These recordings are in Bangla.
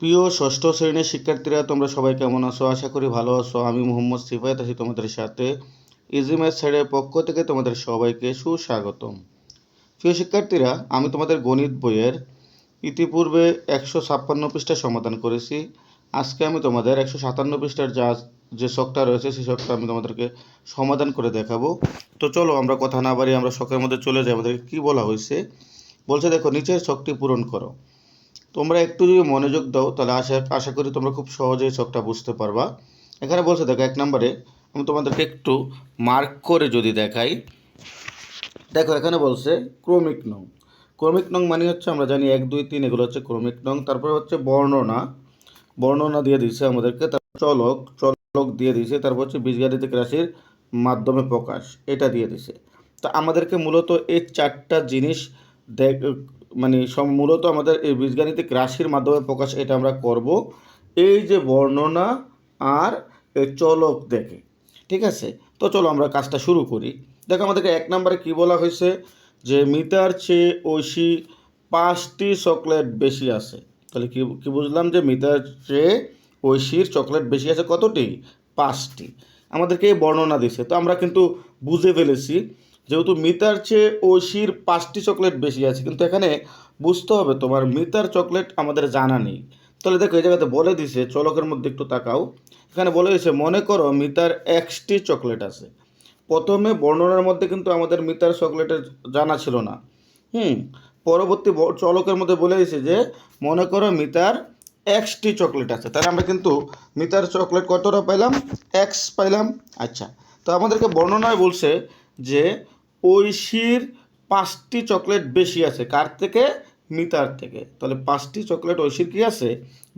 প্রিয় ষষ্ঠ শ্রেণির শিক্ষার্থীরা, তোমরা সবাই কেমন আছো? আশা করি ভালো আছো। আমি মোহাম্মদ সিফায়ত আছি তোমাদের সাথে। ইজি ম্যাথ স্যারের পক্ষ থেকে তোমাদের সবাইকে সুস্বাগতম। প্রিয় শিক্ষার্থীরা, আমি তোমাদের গণিত বইয়ের ইতিপূর্বে একশো ছাপ্পান্ন পৃষ্ঠা সমাধান করেছি। আজকে আমি তোমাদের একশো সাতান্ন পৃষ্ঠার যা যে শখটা রয়েছে, সেই শখটা আমি তোমাদেরকে সমাধান করে দেখাবো। তো চলো আমরা কথা না বাড়ি আমরা শখের মধ্যে চলে যাই। আমাদেরকে কী বলা হয়েছে? বলছে দেখো, নিচের শখটি পূরণ করো। তোমরা একটু যদি মনোযোগ দাও, তাহলে আশা আশা করি তোমরা খুব সহজেই সবটা বুঝতে পারবা। এখানে বলছে, দেখো, এক নম্বরে আমি তোমাদেরকে একটু মার্ক করে যদি দেখাই। দেখো, এখানে বলছে, ক্রমিক নং। ক্রমিক নং মানে হচ্ছে, আমরা জানি এক, দুই, তিন, এগুলো হচ্ছে ক্রমিক নং। তারপরে হচ্ছে বর্ণনা। বর্ণনা দিয়ে দিচ্ছে আমাদেরকে। তারপর চলক চলক দিয়ে দিছে তারপর হচ্ছে বীজগাণিতিক রাশির মাধ্যমে প্রকাশ। এটা দিয়ে দিছে তো আমাদেরকে মূলত এই চারটা জিনিস দেখ মানে সব মূলত আমাদের এই বীজগাণিতিক রাশির মাধ্যমে প্রকাশ এটা আমরা করব। এই যে বর্ণনা আর চলক দেখে, ঠিক আছে? তো চলো আমরা কাজটা শুরু করি। দেখো আমাদেরকে এক নম্বরে কি বলা হয়েছে? যে মিতার চেয়ে ঐশী পাঁচটি চকলেট বেশি আছে। তাহলে কি কি বুঝলাম যে মিতার চেয়ে ঐশীর চকলেট বেশি আছে কতটি? পাঁচটি। আমাদেরকে বর্ণনা দিছে। তো আমরা কিন্তু বুঝে ফেলেছি যেহেতু মিতার চেয়ে ঐশীর পাঁচটি চকলেট বেশি আছে, কিন্তু এখানে বুঝতে হবে তোমার মিতার চকলেট আমাদের জানা নেই। তাহলে দেখো, এই জায়গাতে বলে দিছে, চলকের মধ্যে একটু তাকাও। এখানে বলে দিছে, মনে করো মিতার এক্সটি চকলেট আছে। প্রথমে বর্ণনার মধ্যে কিন্তু আমাদের মিতার চকলেটের জানা ছিল না। হুম, পরবর্তী চলকের মধ্যে বলে দিছে যে, মনে করো মিতার এক্সটি চকলেট আছে। তাহলে আমরা কিন্তু মিতার চকলেট কতটা পাইলাম? এক্স পাইলাম। আচ্ছা তো আমাদেরকে বর্ণনায় বলছে যে ঐশীর পাঁচটি চকলেট বেশি আছে। কার থেকে? মিতার থেকে। তাহলে পাঁচটি চকলেট ঐশীর কি আছে?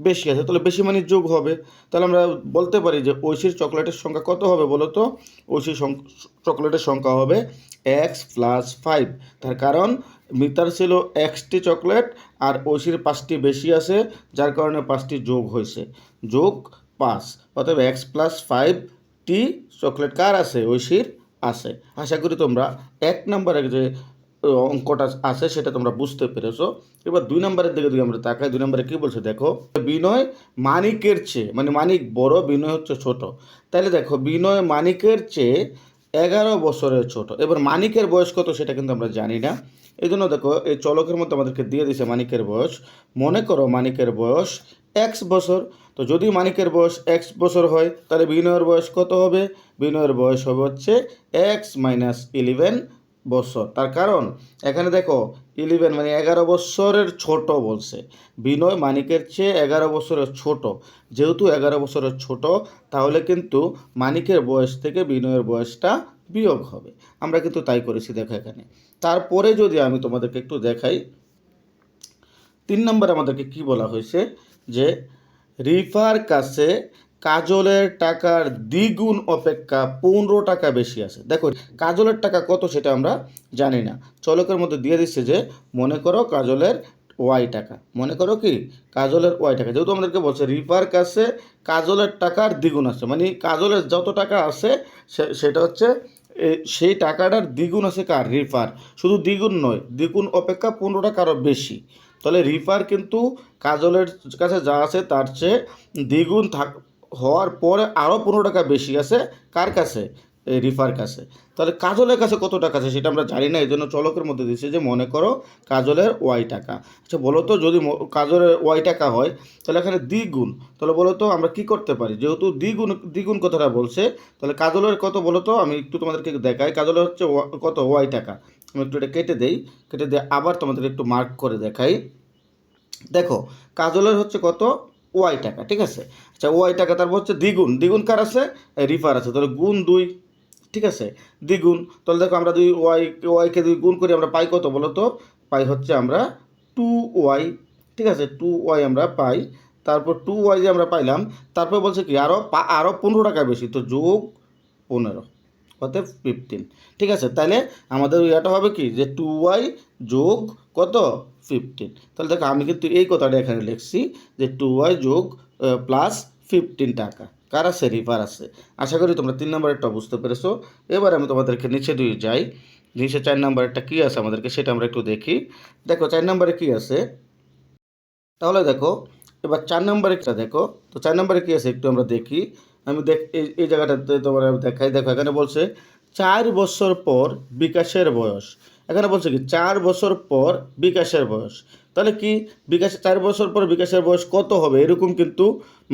বেশি আছে। তাহলে বেশি মানে যোগ হবে। তাহলে আমরা বলতে পারি যে ঐশীর চকলেটের সংখ্যা কত হবে বলো তো? ঐশীর চকলেটের সংখ্যা হবে এক্স প্লাস ফাইভ তার কারণ মিতার ছিল এক্সটি চকলেট আর ঐশীর পাঁচটি বেশি আছে, যার কারণে পাঁচটি যোগ হয়েছে। যোগ পাঁচ। অতএব এক্স প্লাস ফাইভ টি চকলেট কার আছে? ঐশীর আছে। আশা করি তোমরা এক নম্বরে যে অঙ্কটা আছে সেটা তোমরা বুঝতে পেরেছ। এবার দুই নম্বরের দিকে যদি আমরা তাকাই, দুই নম্বরে কি বলছে? দেখো, বিনয় মানিকের চেয়ে মানে মানিক বড়, বিনয় হচ্ছে ছোট। তাহলে দেখো, বিনয় মানিকের চেয়ে এগারো বছরের ছোট। এবার মানিকের বয়স কত সেটা কিন্তু আমরা জানি না। এই জন্য দেখো, এই চলকের মধ্যে আমাদেরকে দিয়ে দিছে মানিকের বয়স। মনে করো মানিকের বয়স এক্স বছর। তো যদি মানিকের বয়স এক্স বছর হয়, তাহলে বিনয়ের বয়স কত হবে? বিনয়ের বয়স হবে হচ্ছে এক্স মাইনাস ইলেভেন বছর। তার কারণ, এখানে দেখো ইলেভেন মানে এগারো বছরের ছোট বলছে। বিনয় মানিকের চেয়ে এগারো বছরের ছোট। যেহেতু এগারো বছরের ছোট, তাহলে কিন্তু মানিকের বয়স থেকে বিনয়ের বয়সটা বিয়োগ হবে। আমরা কিন্তু তাই করেছি, দেখো এখানে। তারপরে যদি আমি তোমাদেরকে একটু দেখাই, তিন নম্বরে আমাদেরকে কি বলা হয়েছে? যে, রিফার কাছে কাজলের টাকার দ্বিগুণ অপেক্ষা পনেরো টাকা বেশি আছে। দেখো, কাজলের টাকা কত সেটা আমরা জানি না। চলকের মধ্যে দিয়ে দিচ্ছে যে, মনে করো কাজলের ওয়াই টাকা। মনে করো কি? কাজলের ওয়াই টাকা। যেহেতু আমাদেরকে বলছে রিপার কাছে কাজলের টাকার দ্বিগুণ আছে। মানে কাজলের যত টাকা আছে সেটা হচ্ছে সেই টাকাটার দ্বিগুণ আছে কার? রিফার। শুধু দ্বিগুণ নয়, দ্বিগুণ অপেক্ষা পনেরো টাকা আরও বেশি। তাহলে রিফার কিন্তু কাজলের কাছে যা আছে, তার চেয়ে দ্বিগুণ থাক হওয়ার পরে আরও পনেরো টাকা বেশি আছে কার কাছে? এই রিফার কাছে। তাহলে কাজলের কাছে কত টাকা আছে সেটা আমরা জানি না এই জন্য চলকের মধ্যে দিচ্ছে যে মনে করো কাজলের ওয়াই টাকা। আচ্ছা বলো তো যদি কাজলের ওয়াই টাকা হয়, তাহলে এখানে দ্বিগুণ। তাহলে বলো তো আমরা কি করতে পারি? যেহেতু দ্বিগুণ দ্বিগুণ কথাটা বলছে, তাহলে কাজলের কত বলো তো? আমি একটু তোমাদেরকে দেখাই। কাজলের হচ্ছে কত? ওয়াই টাকা। আমি একটু এটা কেটে দেই। কেটে দিয়ে আবার তোমাদের একটু মার্ক করে দেখাই। দেখো, কাজলের হচ্ছে কত? ওয়াই টাকা, ঠিক আছে? আচ্ছা ওয়াই টাকা তারপর হচ্ছে দ্বিগুণ। দ্বিগুণ কার আছে? রিফার আছে। তাহলে গুণ দুই, ঠিক আছে? দ্বিগুণ। তাহলে দেখো আমরা দুই ওয়াই ওয়াইকে দুই গুণ করি, আমরা পাই কত বলো তো? পাই হচ্ছে আমরা টু ওয়াই, ঠিক আছে? টু ওয়াই আমরা পাই। তারপর টু ওয়াই যে আমরা পাইলাম, তারপর বলছে কি আরও আরও পনেরো টাকা বেশি, তো যোগ পনেরো, অতএব ফিফটিন ঠিক আছে? তাহলে আমাদের এটা হবে কি? যে টু ওয়াই যোগ কত? ফিফটিন তাহলে দেখো আমি কিন্তু এই কথাটা এখানে লিখছি, যে টু ওয়াই যোগ প্লাস ফিফটিন টাকা। কার আছে? রিফার আছে। আশা করি তোমরা তিন নম্বরেরটা বুঝতে পেরেছ। এবার আমি তোমাদেরকে নিচে দিয়ে যাই। নিচে চার নম্বরেরটা কী আছে আমাদেরকে সেটা আমরা একটু দেখি। দেখো, চার নম্বরে কী আছে? তাহলে দেখো, এবার চার নম্বরে একটা দেখো, তো চার নম্বরে কী আছে একটু আমরা দেখি। আমি দেখ, এই এই জায়গাটাতে তোমার দেখাই। দেখো, এখানে বলছে চার বছর পর বিকাশের বয়স। এখানে বলছে কি, চার বছর পর বিকাশের বয়স। তাহলে কি বিকাশ চার বছর পর বিকাশের বয়স কত হবে? এরকম কিন্তু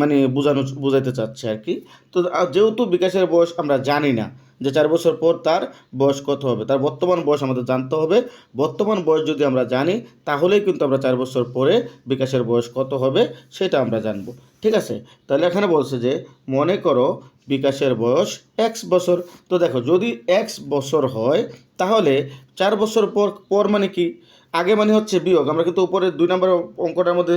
মানে বোঝানো, বোঝাইতে চাচ্ছে আর কি। তো যেহেতু বিকাশের বয়স আমরা জানি না যে চার বছর পর তার বয়স কত হবে, তার বর্তমান বয়স আমাদের জানতে হবে। বর্তমান বয়স যদি আমরা জানি, তাহলেই কিন্তু আমরা চার বছর পরে বিকাশের বয়স কত হবে সেটা আমরা জানব। ঠিক আছে? তাহলে এখানে বলছে যে, মনে করো বিকাশের বয়স এক্স বছর। তো দেখো, যদি এক্স বছর হয়, তাহলে চার বছর পর পর মানে কি? আগে মানে হচ্ছে বিয়োগ। আমরা কিন্তু উপরে দুই নম্বর অঙ্কটার মধ্যে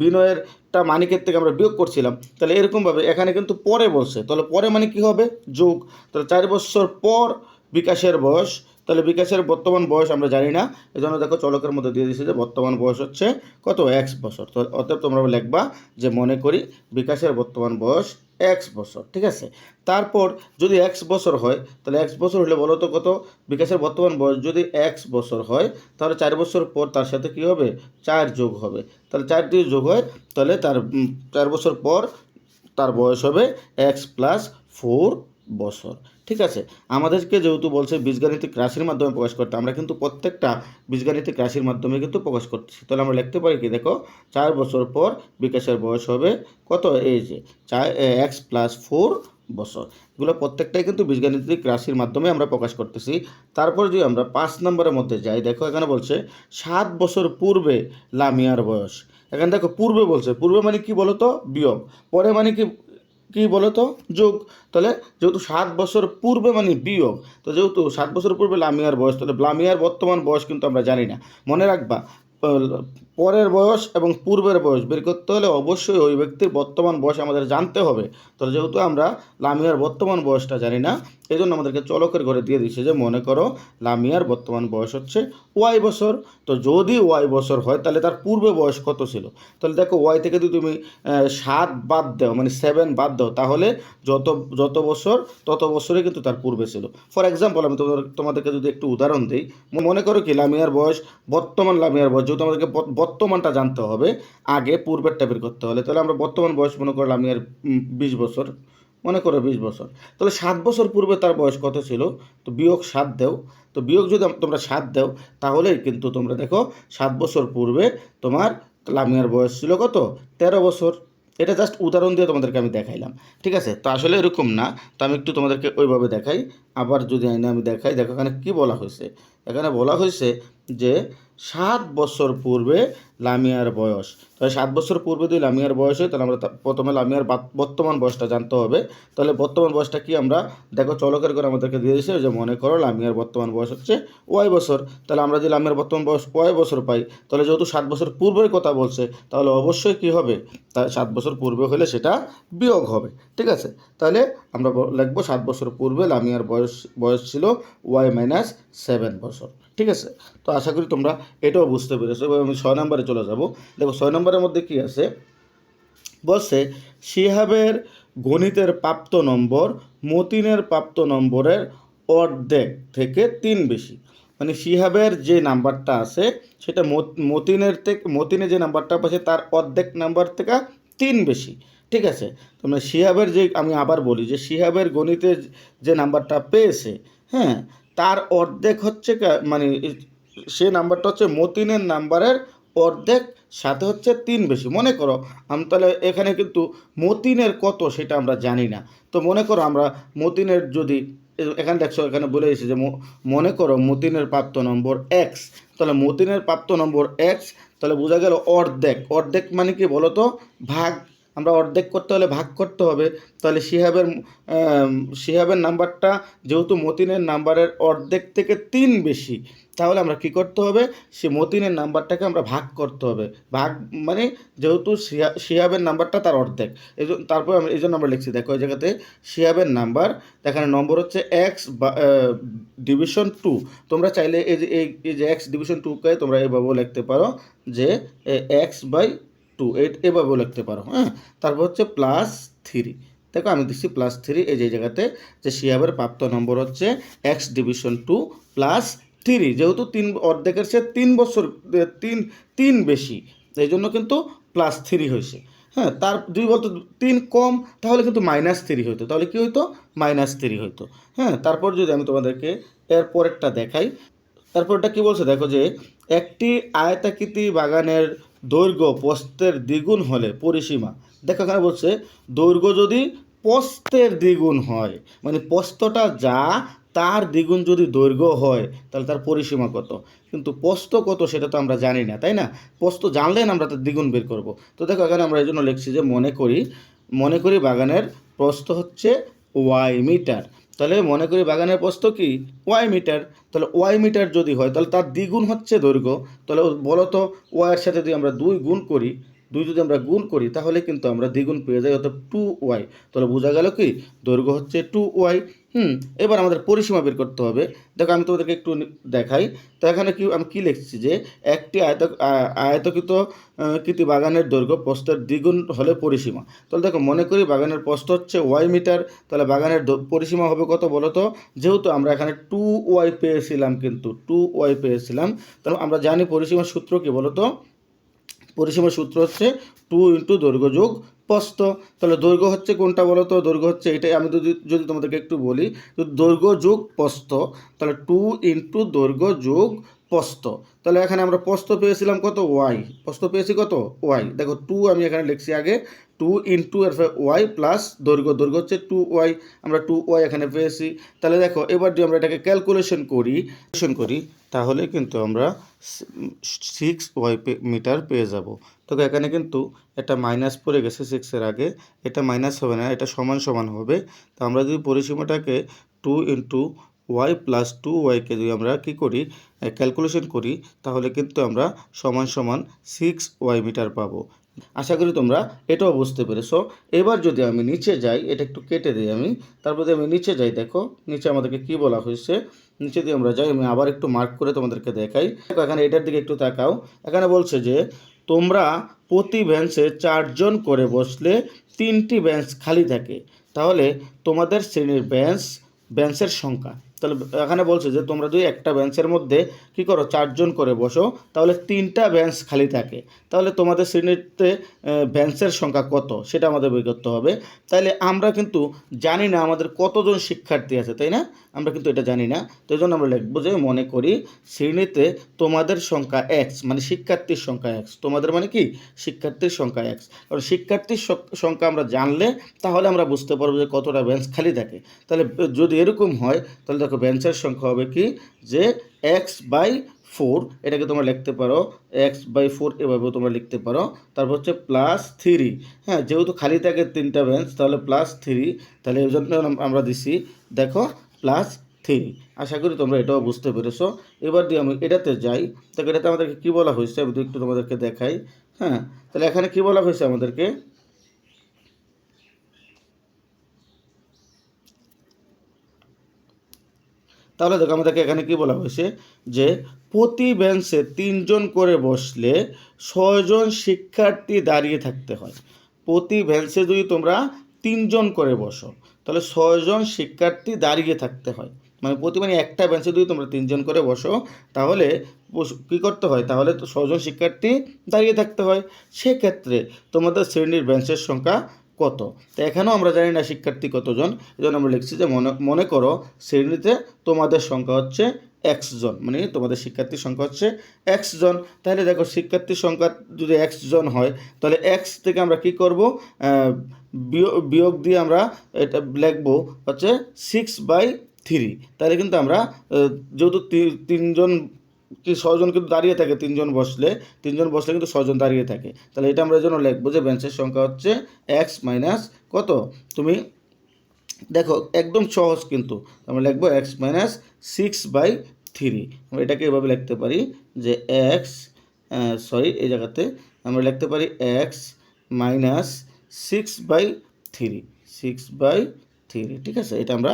বিনয়েরটা মানিকের থেকে আমরা বিয়োগ করছিলাম। তাহলে এরকমভাবে এখানে কিন্তু পরে বলছে তাহলে পরে মানে কি হবে? যোগ। তাহলে চার বছর পর বিকাশের বয়স। তাহলে বিকাশের বর্তমান বয়স আমরা জানি না। এই জন্য দেখো চলকের মধ্যে দিয়ে দিচ্ছে যে বর্তমান বয়স হচ্ছে কত? এক্স বছর। তো অতএব তোমরা লিখবা যে মনে করি বিকাশের বর্তমান বয়স এক্স বছর, ঠিক আছে? তারপর যদি এক্স বছর হয়, তাহলে এক্স বছর হলে বলো কত? বিকাশের বর্তমান বয়স যদি এক্স বছর হয়, তাহলে চার বছর পর তার সাথে কি হবে? চার যোগ হবে। তাহলে চার দিয়ে যোগ হয়, তাহলে তার চার বছর পর তার বয়স হবে এক্স প্লাস ফোর বছর। ঠিক আছে? আমাদেরকে যেহেতু বলছে বীজগাণিতিক রাশির মাধ্যমে প্রকাশ করতে, আমরা কিন্তু প্রত্যেকটা বীজগাণিতিক রাশির মাধ্যমে কিন্তু প্রকাশ করতেছি। তাহলে আমরা লিখতে পারি কি? দেখো, চার বছর পর বিকাশের বয়স হবে কত? এই যে, চার এক্স প্লাস ফোর বছর। এগুলো প্রত্যেকটাই কিন্তু বীজগাণিতিক রাশির মাধ্যমে আমরা প্রকাশ করতেছি। তারপর যদি আমরা পাঁচ নম্বরের মধ্যে যাই, দেখো এখানে বলছে, সাত বছর পূর্বে লামিয়ার বয়স। এখানে দেখো, পূর্বে বলছে। পূর্বে মানে কি বলো তো বিয়োগ। পরে মানে কি কি বলো তো যোগ। তাহলে যেহেতু সাত বছর পূর্বে মানে বিয়োগ, তো যেহেতু সাত বছর পূর্বে লামিয়ার বয়স, তাহলে লামিয়ার বর্তমান বয়স কিন্তু আমরা জানি না। মনে রাখবা পরের বয়স এবং পূর্বের বয়স বের করতে হলে অবশ্যই ওই ব্যক্তির বর্তমান বয়স আমাদের জানতে হবে। তাহলে যেহেতু আমরা লামিয়ার বর্তমান বয়সটা জানি না এই জন্য আমাদেরকে চলকের ঘরে দিয়ে দিচ্ছে যে, মনে করো লামিয়ার বর্তমান বয়স হচ্ছে ওয়াই বছর। তো যদি ওয়াই বছর হয়, তাহলে তার পূর্বে বয়স কত ছিল? তাহলে দেখো ওয়াই থেকে যদি তুমি সাত বাদ দাও মানে সেভেন বাদ দাও, তাহলে যত যত বছর, তত বছরে কিন্তু তার পূর্বে ছিল। ফর এক্সাম্পল আমি তোমাদের, তোমাদেরকে যদি একটু উদাহরণ দিই মনে করো কি, লামিয়ার বয়স, বর্তমান লামিয়ার বয়স, যেহেতু আমাদেরকে বর্তমানটা জানতে হবে, আগে পূর্বেরটা বের করতে হলে। তাহলে আমরা বর্তমান বয়স মনে করো লামিয়ার বিশ বছর, মনে করো বিশ বছর। তাহলে সাত বছর পূর্বে তার বয়স কত ছিল? তো বিয়োগ সাত দেও। তো বিয়োগ যদি তোমরা সাত দেও, তাহলেই কিন্তু তোমরা দেখো সাত বছর পূর্বে তোমার লামিয়ার বয়স ছিল কত? তেরো বছর। এটা জাস্ট উদাহরণ দিয়ে তোমাদেরকে আমি দেখাইলাম। ঠিক আছে? তো আসলে এরকম না। তো আমি একটু তোমাদেরকে ওইভাবে দেখাই। আবার যদি আইনে আমি দেখাই, দেখো এখানে কী বলা হয়েছে। এখানে বলা হয়েছে যে সাত বছর পূর্বে লামিয়ার বয়স। তাহলে সাত বছর পূর্বে যদি লামিয়ার বয়স হয়, তাহলে আমরা প্রথমে লামিয়ার বর্তমান বয়সটা জানতে হবে। তাহলে বর্তমান বয়সটা কি আমরা দেখো চলকের করে আমাদেরকে দিয়ে দিয়েছে যে মনে করো লামিয়ার বর্তমান বয়স হচ্ছে ওয়াই বছর। তাহলে আমরা যদি লামিয়ার বর্তমান বয়স ওয়াই বছর পাই, তাহলে যেহেতু সাত বছর পূর্বের কথা বলছে, তাহলে অবশ্যই কি হবে? তা সাত বছর পূর্বে হলে সেটা বিয়োগ হবে। ঠিক আছে? তাহলে আমরা লিখব সাত বছর পূর্বে লামিয়ার বয়স বয়স ছিল ওয়াই মাইনাস সেভেন বছর। ঠিক আছে? তো আশা করি তোমরা এটাও বুঝতে পেরেছ এবার আমি ছয় নম্বরে চলে যাব। দেখো, ছয় নম্বরের মধ্যে কি আছে? বলছে শিহাবের গণিতের প্রাপ্ত নম্বর, মতিনের প্রাপ্ত নম্বরের অর্ধেক থেকে তিন বেশি। মানে শিহাবের যে নাম্বারটা আছে, সেটা মতিনের থেকে মতিনে যে নাম্বারটা পাচ্ছে তার অর্ধেক নাম্বার থেকে তিন বেশি, ঠিক আছে? তো মানে শিহাবের যে, আমি আবার বলি যে শিহাবের গণিতের যে নাম্বারটা পেয়েছে হ্যাঁ তার অর্ধেক হচ্ছে মানে সে নাম্বারটা হচ্ছে মতিনের নাম্বারের অর্ধেক, সাথে হচ্ছে তিন বেশি। মনে করো, আমি তাহলে এখানে কিন্তু মতিনের কত সেটা আমরা জানি না। তো মনে করো আমরা মতিনের যদি এখানে দেখছ, এখানে বলে দিয়েছে যে মনে করো মতিনের প্রাপ্ত নম্বর এক্স তাহলে মতিনের প্রাপ্ত নম্বর এক্স তাহলে বোঝা গেল অর্ধেক। অর্ধেক মানে কি বলো তো ভাগ আমরা অর্ধেক করতে হলে ভাগ করতে হবে। তাহলে শিহাবের শিহাবের নাম্বারটা যেহেতু মতিনের নাম্বারের অর্ধেক থেকে তিন বেশি, তাহলে আমরা কি করতে হবে? সে মতিনের নাম্বারটাকে আমরা ভাগ করতে হবে। ভাগ মানে যেহেতু শিহা- শিহাবের নাম্বারটা তার অর্ধেক, এই জন্য, তারপর আমি এই জন্য আমরা লিখছি, দেখো এই জায়গাতে শিহাবের নাম্বার, এখানে নম্বর হচ্ছে এক্স ডিভিশন টু তোমরা চাইলে এই যে, এই এই যে এক্স ডিভিশন টুকে তোমরা এভাবেও লিখতে পারো যে এক্স বাই টু এইট এভাবেও লিখতে পারো হ্যাঁ? তারপর হচ্ছে প্লাস থ্রি দেখো আমি দিচ্ছি প্লাস থ্রি এই যে জায়গাতে যে শিহাবের প্রাপ্ত নম্বর হচ্ছে x division two plus three যেহেতু তিন অর্ধেকের সে তিন বছর তিন তিন বেশি, এই জন্য কিন্তু প্লাস থ্রি হয়েছে হ্যাঁ? তার দুই বলতো তিন কম, তাহলে কিন্তু মাইনাস থ্রি হইতো। তাহলে কী হইতো? মাইনাস থ্রি হইতো হ্যাঁ? তারপর যদি আমি তোমাদেরকে এর পরেরটা দেখাই, তারপরটা কি বলছে? দেখো যে একটি আয়তাকৃতি বাগানের দৈর্ঘ্য পোস্তের দ্বিগুণ হলে পরিসীমা। দেখো এখানে বলছে, দৈর্ঘ্য যদি পোস্তের দ্বিগুণ হয় মানে পোস্তটা যা, তার দ্বিগুণ যদি দৈর্ঘ্য হয়, তাহলে তার পরিসীমা কত? কিন্তু পোস্ত কত সেটা তো আমরা জানি না, তাই না? পোস্ত জানলে না আমরা তার দ্বিগুণ বের করব। তো দেখো এখানে আমরা এই জন্য লিখছি যে মনে করি মনে করি বাগানের প্রস্থ হচ্ছে ওয়াই মিটার। তাহলে মনে করি বাগানের প্রস্থ কি? Y metre. তাহলে ওয়াই মিটার যদি হয়, তাহলে তার দ্বিগুণ হচ্ছে দৈর্ঘ্য। তাহলে বলো তো ওয়াইয়ের সাথে যদি আমরা দুই গুণ করি দুই যদি আমরা গুণ করি, তাহলে কিন্তু আমরা দ্বিগুণ পেয়ে যাই অর্থাৎ টু ওয়াই তাহলে বোঝা গেল কি? দৈর্ঘ্য হচ্ছে টু ওয়াই হুম, এবার আমাদের পরিসীমা বের করতে হবে। দেখো আমি তোমাদেরকে একটু দেখাই। তো এখানে কি, আমি কি লিখছি যে, একটি আয়ত আয়তকৃত কৃতি বাগানের দৈর্ঘ্য প্রস্থের দ্বিগুণ হলে পরিসীমা। তাহলে দেখো, মনে করি বাগানের প্রস্থ হচ্ছে ওয়াই মিটার, তাহলে বাগানের পরিসীমা হবে কত বলো তো? যেহেতু আমরা এখানে টু ওয়াই পেয়েছিলাম কিন্তু টু ওয়াই পেয়েছিলাম, তাহলে আমরা জানি পরিসীমার সূত্র কি বলো তো? পরিসীমার সূত্র হচ্ছে টু ইন্টু দৈর্ঘ্য যোগ প্রস্থ তাহলে দৈর্ঘ্য হচ্ছে কোনটা বলো তো? দৈর্ঘ্য হচ্ছে এটাই। আমি যদি যদি তোমাদেরকে একটু বলি দৈর্ঘ্য যোগ প্রস্থ তাহলে টু ইন্টু দৈর্ঘ্য যোগ প্রস্থ তাহলে এখানে আমরা প্রস্থ পেয়েছিলাম কত? ওয়াই প্রস্থ পেয়েছি কত? ওয়াই দেখো টু আমি এখানে লিখছি আগে। টু ইন্টু এর ওয়াই প্লাস দৈর্ঘ্য। দৈর্ঘ্য হচ্ছে টু ওয়াই আমরা টু ওয়াই এখানে পেয়েছি। তাহলে দেখো, এবার যদি আমরা এটাকে ক্যালকুলেশন করি করি তাহলে কিন্তু আমরা সিক্স ওয়াই মিটার পেয়ে যাব। তো এখানে কিন্তু এটা মাইনাস পড়ে গেছে সিক্সের আগে, এটা মাইনাস হবে না, এটা সমান সমান হবে। তো আমরা যদি পরিসীমাটাকে two into y plus two ওয়াইকে যদি আমরা কী করি ক্যালকুলেশন করি, তাহলে কিন্তু আমরা সমান সমান সিক্স ওয়াই মিটার পাবো। আশা করি তোমরা এটাও বুঝতে পেরেছ। এবার যদি আমি নিচে যাই, এটা একটু কেটে দিই আমি। তারপর যদি আমি নিচে যাই, দেখো, নিচে আমাদেরকে কি বলা হয়েছে? নিচে দিয়ে আমরা যাই, আমি আবার একটু মার্ক করে তোমাদেরকে দেখাই। দেখো, এখানে এটার দিকে একটু তাকাও। এখানে বলছে যে, তোমরা প্রতি বেঞ্চে চারজন করে বসলে তিনটি বেঞ্চ খালি থাকে। তাহলে তোমাদের শ্রেণির বেঞ্চ বেঞ্চের সংখ্যা। তাহলে এখানে বলছে যে তোমরা যদি একটা বেঞ্চের মধ্যে কি করো, চারজন করে বসো, তাহলে তিনটা বেঞ্চ খালি থাকে। তাহলে তোমাদের শ্রেণীতে বেঞ্চের সংখ্যা কত? সেটা আমাদের বের করতে হবে। তাহলে আমরা কিন্তু জানি না আমাদের কতজন শিক্ষার্থী আছে, তাই না? আমরা কিন্তু এটা জানি না। তো এই জন্য আমরা লিখব যে মনে করি শ্রেণীতে তোমাদের সংখ্যা এক্স মানে শিক্ষার্থীর সংখ্যা এক্স তোমাদের মানে কি? শিক্ষার্থীর সংখ্যা এক্স কারণ শিক্ষার্থীর সংখ্যা আমরা জানলে তাহলে আমরা বুঝতে পারব যে কতটা বেঞ্চ খালি থাকে। তাহলে যদি এরকম হয়, তাহলে দেখো বেঞ্চের সংখ্যা হবে কি? যে এক্স বাই ফোর এটাকে তোমরা লিখতে পারো। এক্স বাই ফোর এভাবেও তোমরা লিখতে পারো। তারপর হচ্ছে প্লাস থ্রি হ্যাঁ যেহেতু খালি থাকে তিনটা বেঞ্চ তাহলে প্লাস থ্রি তাহলে এই জন্য আমরা দিছি, দেখো প্লাস থ্রি আশা করি তোমরা এটাও বুঝতে পেরেছ। এবার দিয়ে আমি এটাতে যাই। দেখো, এটাতে আমাদেরকে কী বলা হয়েছে? আমি একটু তোমাদেরকে দেখাই। হ্যাঁ তাহলে এখানে কী বলা হয়েছে আমাদেরকে? তাহলে দেখো আমাদেরকে এখানে কি বলা হয়েছে? যে প্রতি বেঞ্চে তিনজন করে বসলে ছয়জন শিক্ষার্থী দাঁড়িয়ে থাকতে হয়। প্রতি বেঞ্চে যদি তোমরা তিনজন করে বসো, তাহলে ছয়জন শিক্ষার্থী দাঁড়িয়ে থাকতে হয়। মানে প্রতি মানে একটা বেঞ্চে যদি তোমরা তিনজন করে বসো, তাহলে কী করতে হয়? তাহলে তো ছজন শিক্ষার্থী দাঁড়িয়ে থাকতে হয়। সেক্ষেত্রে তোমাদের শ্রেণির বেঞ্চের সংখ্যা কত? তো এখানেও আমরা জানি না শিক্ষার্থী কতজন। এই জন্য আমরা লিখছি যে মনে মনে করো শ্রেণীতে তোমাদের সংখ্যা হচ্ছে এক্স জন। মানে তোমাদের শিক্ষার্থীর সংখ্যা হচ্ছে এক্স জন। তাহলে দেখো শিক্ষার্থীর সংখ্যা যদি এক্স জন হয়, তাহলে এক্স থেকে আমরা কি করব? বিয়- বিয়োগ দিয়ে আমরা এটা লিখব হচ্ছে সিক্স বাই থ্রি তাহলে কিন্তু আমরা যেহেতু তিনজন কি ছজন কিন্তু দাঁড়িয়ে থাকে, তিনজন বসলে তিনজন বসলে কিন্তু ছজন দাঁড়িয়ে থাকে। তাহলে এটা আমরা জন্য লিখব যে বেঞ্চের সংখ্যা হচ্ছে এক্স মাইনাস কত? তুমি দেখো, একদম সহজ কিন্তু। আমরা লিখব x minus six by three আমরা এটাকে এভাবে লিখতে পারি যে এক্স সরি এই জায়গাতে আমরা লিখতে পারি x minus six by three six by three ঠিক আছে? এটা আমরা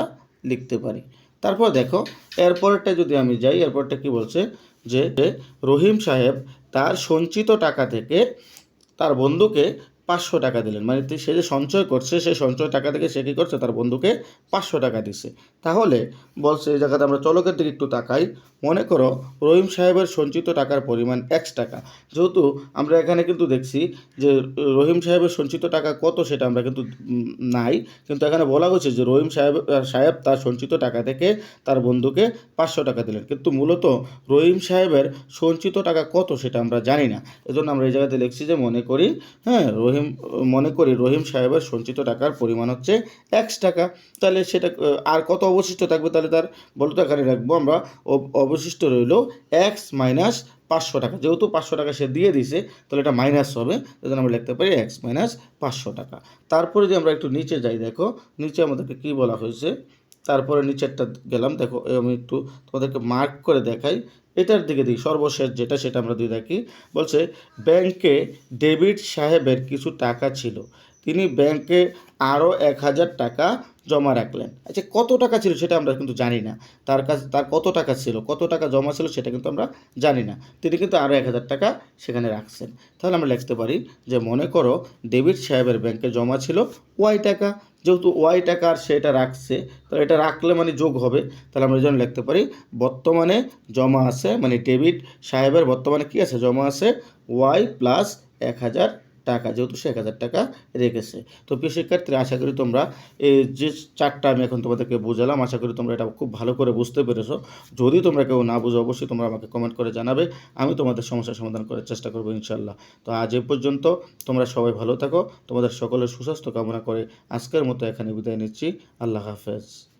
লিখতে পারি। তারপর দেখো এরপরটা যদি আমি যাই, এরপরটা কি বলছে? যে রহিম সাহেব তার সঞ্চিত টাকা থেকে তার বন্ধুকে পাঁচশো টাকা দিলেন। মানে সে যে সঞ্চয় করছে সেই সঞ্চয় টাকা থেকে সে কী করছে? তার বন্ধুকে পাঁচশো টাকা দিছে। তাহলে বলছে এই জায়গাতে আমরা চলকের দিকে একটু তাকাই। মনে করো রহিম সাহেবের সঞ্চিত টাকার পরিমাণ এক্স টাকা। যেহেতু আমরা এখানে কিন্তু দেখছি যে রহিম সাহেবের সঞ্চিত টাকা কত সেটা আমরা কিন্তু নাই। কিন্তু এখানে বলা হয়েছে যে রহিম সাহেব সাহেব তার সঞ্চিত টাকা থেকে তার বন্ধুকে পাঁচশো টাকা দিলেন। কিন্তু মূলত রহিম সাহেবের সঞ্চিত টাকা কত সেটা আমরা জানি না। এজন্য আমরা এই জায়গাতে লিখছি যে মনে করি হ্যাঁ রহিম, মনে করি রহিম সাহেবের সঞ্চিত টাকার পরিমাণ হচ্ছে এক্স টাকা। তাহলে সেটা, আর কত অবশিষ্ট থাকবে তাহলে তার, বলতো আকারে রাখব আমরা অবশিষ্ট রইল এক্স মাইনাস পাঁচশো টাকা। যেহেতু পাঁচশো টাকা সে দিয়ে দিছে তাহলে এটা মাইনাস হবে এজন্য আমরা লিখতে পারি এক্স মাইনাস পাঁচশো টাকা। তারপরে যে আমরা একটু নিচে যাই, দেখো, নিচে আমাদেরকে কী বলা হয়েছে? তারপরে নিচেরটা গেলাম, দেখো আমি একটু তোমাদেরকে মার্ক করে দেখাই। এটার দিকে দিই, সর্বশেষ যেটা, সেটা আমরা দিয়ে দেখি। বলছে ব্যাংকে ডেভিড সাহেবের কিছু টাকা ছিল। তিনি ব্যাংকে আরও এক হাজার টাকা জমা রাখলেন। আচ্ছা কত টাকা ছিল সেটা আমরা কিন্তু জানি না। তার কাছে, তার কত টাকা ছিল, কত টাকা জমা ছিল সেটা কিন্তু আমরা জানি না। তিনি কিন্তু আরও এক হাজার টাকা সেখানে রাখছেন। তাহলে আমরা লিখতে পারি যে, মনে করো ডেভিড সাহেবের ব্যাংকে জমা ছিল ওয়াই টাকা। যেহেতু ওয়াই টাকা আর সেটা রাখছে, তাহলে এটা রাখলে মানে যোগ হবে। তাহলে আমরা জন্য লিখতে পারি, বর্তমানে জমা আছে মানে ডেবিট সাহেবের বর্তমানে কি আছে? জমা আছে ওয়াই প্লাস এক হাজার টাকা, যেহেতু সে এক হাজার টাকা রেখেছে। তো প্রিয় শিক্ষার্থীরা, আশা করি তোমরা এই যে চারটা আমি এখন তোমাদেরকে বোঝালাম, আশা করি তোমরা এটা খুব ভালো করে বুঝতে পেরেছ। যদি তোমরা কেউ না বুঝো, অবশ্যই তোমরা আমাকে কমেন্ট করে জানাবে। আমি তোমাদের সমস্যার সমাধান করার চেষ্টা করব ইনশাল্লাহ তো আজ এ পর্যন্ত তোমরা সবাই ভালো থাকো, তোমাদের সকলের সুস্বাস্থ্য কামনা করে আজকের মতো এখানে বিদায় নিচ্ছি। আল্লাহ হাফেজ।